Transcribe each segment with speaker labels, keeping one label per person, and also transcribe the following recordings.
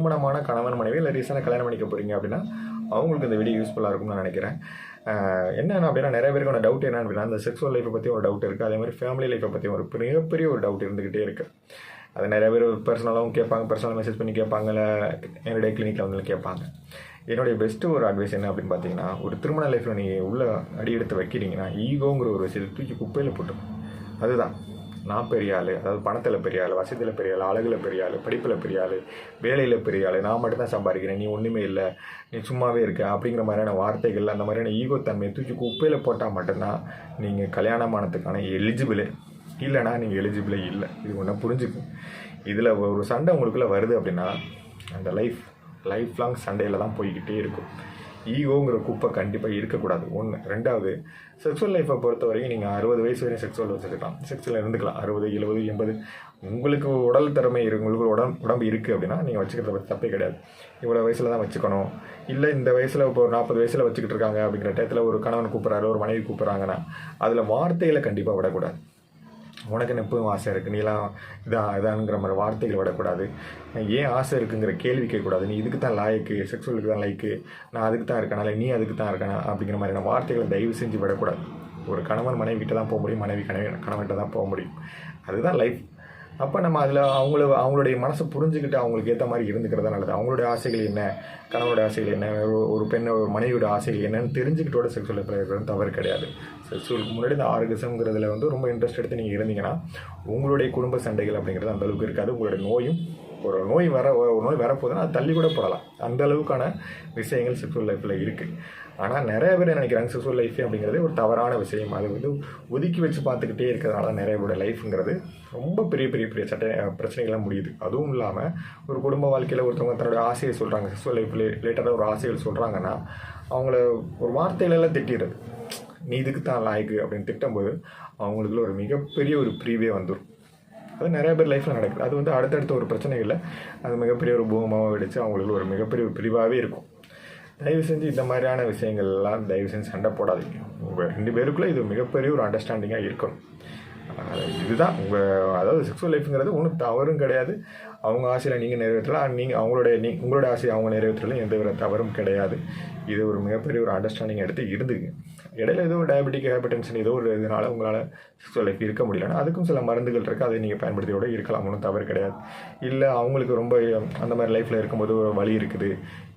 Speaker 1: திருமணமான கணவன் மனைவி இல்லை ரீசெண்டாக கல்யாணம் பண்ணிக்க போகிறீங்க அப்படின்னா அவங்களுக்கு இந்த வீடியோ யூஸ்ஃபுல்லாக இருக்கும்னு நான் நினைக்கிறேன். என்னென்ன அப்படின்னா நிறைய பேருக்கான டவுட் என்ன அப்படின்னா அந்த செக்ஸுவல் லைஃப்பை பற்றி ஒரு டவுட் இருக்குது அதே மாதிரி ஃபேமிலி லைஃப்பை பற்றி ஒரு மிகப்பெரிய ஒரு டவுட் இருந்துக்கிட்டே இருக்குது அது நிறைய பேர் பர்சனலாகவும் கேட்பாங்க பர்சனல் மெசேஜ் பண்ணி கேட்பாங்க இல்லை என்னுடைய கிளினிக்கில் வந்து கேட்பாங்க. என்னுடைய பெஸ்ட்டு ஒரு அட்வைஸ் என்ன அப்படின்னு பார்த்தீங்கன்னா ஒரு திருமண லைஃப்பில் நீங்கள் உள்ளே அடி எடுத்து வைக்கிறீங்கன்னா ஈகோங்கிற ஒரு விஷயத்தை தூக்கி குப்பையில் போட்டு அதுதான். நான் பெரிய ஆள் அதாவது பணத்தில் பெரிய ஆள் வசதியில் பெரிய ஆள் அழகில் பெரிய ஆள் படிப்பில் பெரிய ஆள் வேலையில் பெரிய ஆள் நான் மட்டும் தான் சம்பாதிக்கிறேன் நீ ஒன்றுமே இல்லை நீ சும்மாவே இருக்க அப்படிங்கிற மாதிரியான வார்த்தைகள் அந்த மாதிரியான ஈகோ தன்மையை தூக்கி குப்பையில் போட்டால் மட்டும்தான் நீங்கள் கல்யாணமானதுக்கான எலிஜிபிளே இல்லைனா நீங்கள் எலிஜிபிளே இல்லை. இது ஒன்று புரிஞ்சுக்கும் இதில் ஒரு சண்டை உங்களுக்குள்ளே வருது அப்படின்னா அந்த லைஃப் லைஃப் லாங் சண்டையில் தான் போய்கிட்டே இருக்கும். ஈகோங்கிற குப்பை கண்டிப்பாக இருக்கக்கூடாது. ஒன்று ரெண்டாவது செக்ஸுவல் லைஃப்பை பொறுத்த வரைக்கும் நீங்கள் அறுபது வயசு வரையும் செக்ஸுவல் வச்சுருக்கலாம். செக்ஸில் இருந்துக்கலாம். அறுபது எழுபது எண்பது. உங்களுக்கு உடல் திறமை இருக்கு உங்களுக்கு உடம்பு உடம்பு இருக்குது அப்படின்னா நீங்கள் வச்சுக்கிறத பற்றி தப்பே கிடையாது. இவ்வளோ வயசில் தான் வச்சுக்கணும். இல்லை இந்த வயசில் இப்போ ஒரு நாற்பது வயசில் வச்சுக்கிட்டு இருக்காங்க அப்படிங்கிற டயத்தில் ஒரு கணவன் கூப்பிட்றாரு ஒரு மனைவி கூப்பிட்றாங்கன்னா அதில் வார்த்தைகளை கண்டிப்பாக விடக்கூடாது. உனக்குன்னு எப்பவும் ஆசை இருக்குது நீலாம் இதான் இதாங்கிற மாதிரி வார்த்தைகள் விடக்கூடாது. ஏன் ஆசை இருக்குங்கிற கேள்வி கேட்கக்கூடாது. நீ இதுக்கு தான் லாய்க்கு செக்ஸுவலுக்கு தான் லைக்கு நான் அதுக்கு தான் இருக்கனால நீ அதுக்கு தான் இருக்கேனா அப்படிங்கிற மாதிரியான வார்த்தைகளை தயவு செஞ்சு விடக்கூடாது. ஒரு கணவன் மனைவி கிட்ட தான் போக முடியும். மனைவி கணவன் கணவன்கிட்ட தான் போக முடியும். அதுதான் லைஃப் அப்போ நம்ம அதில் அவங்கள அவங்களுடைய மனசை புரிஞ்சுக்கிட்டு அவங்களுக்கு ஏற்ற மாதிரி இருந்துக்கிறதா நல்லது. அவங்களுடைய ஆசைகள் என்ன? கணவனுடைய ஆசைகள் என்ன? ஒரு ஒரு ஒரு மனைவியோட ஆசைகள் என்னன்னு தெரிஞ்சுக்கிட்டோட செக்ஸுவல் லைஃப்பில் இருக்கிறது தவறு கிடையாது. செக்ஸுவலுக்கு முன்னாடி இந்த ஆர்கசம்ங்கிறதுல வந்து ரொம்ப இன்ட்ரெஸ்ட் எடுத்து நீங்கள் இருந்தீங்கன்னா உங்களுடைய குடும்ப சண்டைகள் அப்படிங்கிறது அந்த அளவுக்கு இருக்காது. உங்களுடைய நோயும் ஒரு நோய் வர ஒரு நோய் வரப்போகுதுன்னா அது தள்ளி கூட போடலாம். அந்த அளவுக்கான விஷயங்கள் செக்ஸுவல் லைஃப்பில் இருக்குது ஆனால் நிறைய பேர் நினைக்கிறாங்க செக்ஸுவல் லைஃப் அப்படிங்கிறது ஒரு தவறான விஷயம். அது வந்து ஒதுக்கி வச்சு பார்த்துக்கிட்டே இருக்கிறதுனால தான் நிறைய பேரோட லைஃப்ங்கிறது ரொம்ப பெரிய பெரிய பெரிய சட்ட பிரச்சனைகள்லாம் முடியுது. அதுவும் இல்லாமல் ஒரு குடும்ப வாழ்க்கையில் ஒருத்தவங்க தன்னுடைய ஆசையை சொல்கிறாங்க செக்ஸுவல் லைஃப் ரிலேட்டடாக ஒரு ஆசைகள் சொல்கிறாங்கன்னா அவங்கள ஒரு வார்த்தையிலெல்லாம் திட்டிடுறது. நீ இதுக்கு தான் லாய்க்கு அப்படின்னு திட்டும்போது அவங்களுக்குள்ள ஒரு மிகப்பெரிய ஒரு ப்ரீவே வந்துடும் அது நிறைய பேர் லைஃப்பில் நடக்குது. அது வந்து அடுத்தடுத்த ஒரு பிரச்சனை இல்லை அது மிகப்பெரிய ஒரு பூகமாக வெடித்து அவங்களுக்கு ஒரு மிகப்பெரிய ஒரு பிரிவாகவே இருக்கும். தயவு செஞ்சு இந்த மாதிரியான விஷயங்கள்லாம் தயவு செஞ்சு சண்டை போடாதீங்க. உங்கள் ரெண்டு பேருக்குள்ளே இது மிகப்பெரிய ஒரு அண்டர்ஸ்டாண்டிங்காக இருக்கணும். இதுதான் உங்கள் அதாவது செக்ஸுவல் லைஃப்ங்கிறது ஒன்றும் தவறும் கிடையாது. அவங்க ஆசையில் நீங்கள் நிறைவேற்றலாம். நீங்கள் அவங்களுடைய நீ உங்களோட ஆசையை அவங்க நிறைவேற்றலாம் எந்த வித தவறும் கிடையாது. இது ஒரு மிகப்பெரிய ஒரு அண்டர்ஸ்டாண்டிங் எடுத்து இருந்துங்க இடையில ஏதோ டயபெட்டிக் ஹைப்பர் டென்ஷன் ஏதோ ஒரு இதனால் உங்களால் செக்ஸுவல் லைஃப் இருக்க முடியலன்னா அதுக்கும் சில மருந்துகள் இருக்குது அதை நீங்கள் பயன்படுத்தியோட இருக்கலாம். ஒன்றும் தவறு கிடையாது. இல்லை அவங்களுக்கு ரொம்ப அந்த மாதிரி லைஃப்பில் இருக்கும்போது ஒரு வலி இருக்குது.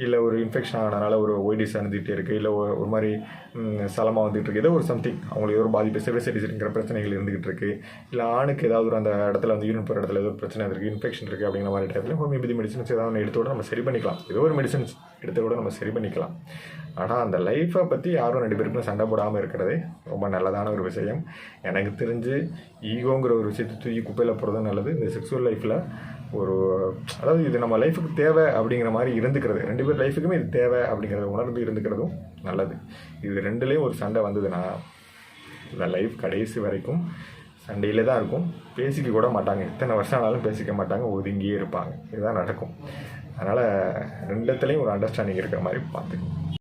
Speaker 1: இல்லை ஒரு இன்ஃபெக்ஷன் ஆனனால ஒரு ஒய்டிஸ் அணுந்துகிட்டே இருக்குது இல்லை ஒரு ஒரு மாதிரி சலமாக வந்துகிட்டு இருக்கு. ஏதோ ஒரு சம்திங் அவங்களுக்கு ஒரு பாதிப்பு சிவசெடிசிங்கிற பிரச்சனைகள் இருந்துகிட்டு இருக்குது இருக்குது இல்லை ஆணுக்கு ஏதாவது ஒரு அந்த இடத்துல வந்து யூனிட் போகிற இடத்துல ஏதோ பிரச்சனை இருக்குது இன்ஃபெக்ஷன் இருக்குது அப்படிங்கிற மாதிரி டைப்பில் ஹோமியோபதி மெடிசன்ஸ் ஏதாவது ஒன்று எடுத்து கூட நம்ம சரி பண்ணிக்கலாம். ஏதோ ஒரு மெடிசன்ஸ் எடுத்து கூட நம்ம சரி பண்ணிக்கலாம். ஆனால் அந்த லைஃப்பை பற்றி யாரும் ரெண்டு பேருக்குமே சண்டை போடாமல் இருக்கிறதே ரொம்ப நல்லதான ஒரு விஷயம். எனக்கு தெரிஞ்சு ஈகோங்கிற ஒரு விஷயத்தை தூக்கி குப்பையில் போகிறதும் நல்லது. இந்த செக்ஸுவல் லைஃப்பில் ஒரு அதாவது இது நம்ம லைஃபுக்கு தேவை அப்படிங்கிற மாதிரி இருந்துக்கிறது. ரெண்டு பேர் லைஃபுக்குமே இது தேவை அப்படிங்கிறத உணர்ந்து இருந்துக்கிறதும் நல்லது. இது ரெண்டுலேயும் ஒரு சண்டை வந்ததுன்னா இந்த லைஃப் கடைசி வரைக்கும் சண்டையிலே தான் இருக்கும். பேசிக்க கூட மாட்டாங்க. எத்தனை வருஷம் ஆனாலும் பேசிக்க மாட்டாங்க. ஒதுங்கியே இருப்பாங்க. இதுதான் நடக்கும். அதனால் ரெண்டுத்துலேயும் ஒரு அண்டர்ஸ்டாண்டிங் இருக்கிற மாதிரி பார்த்துக்கணும்.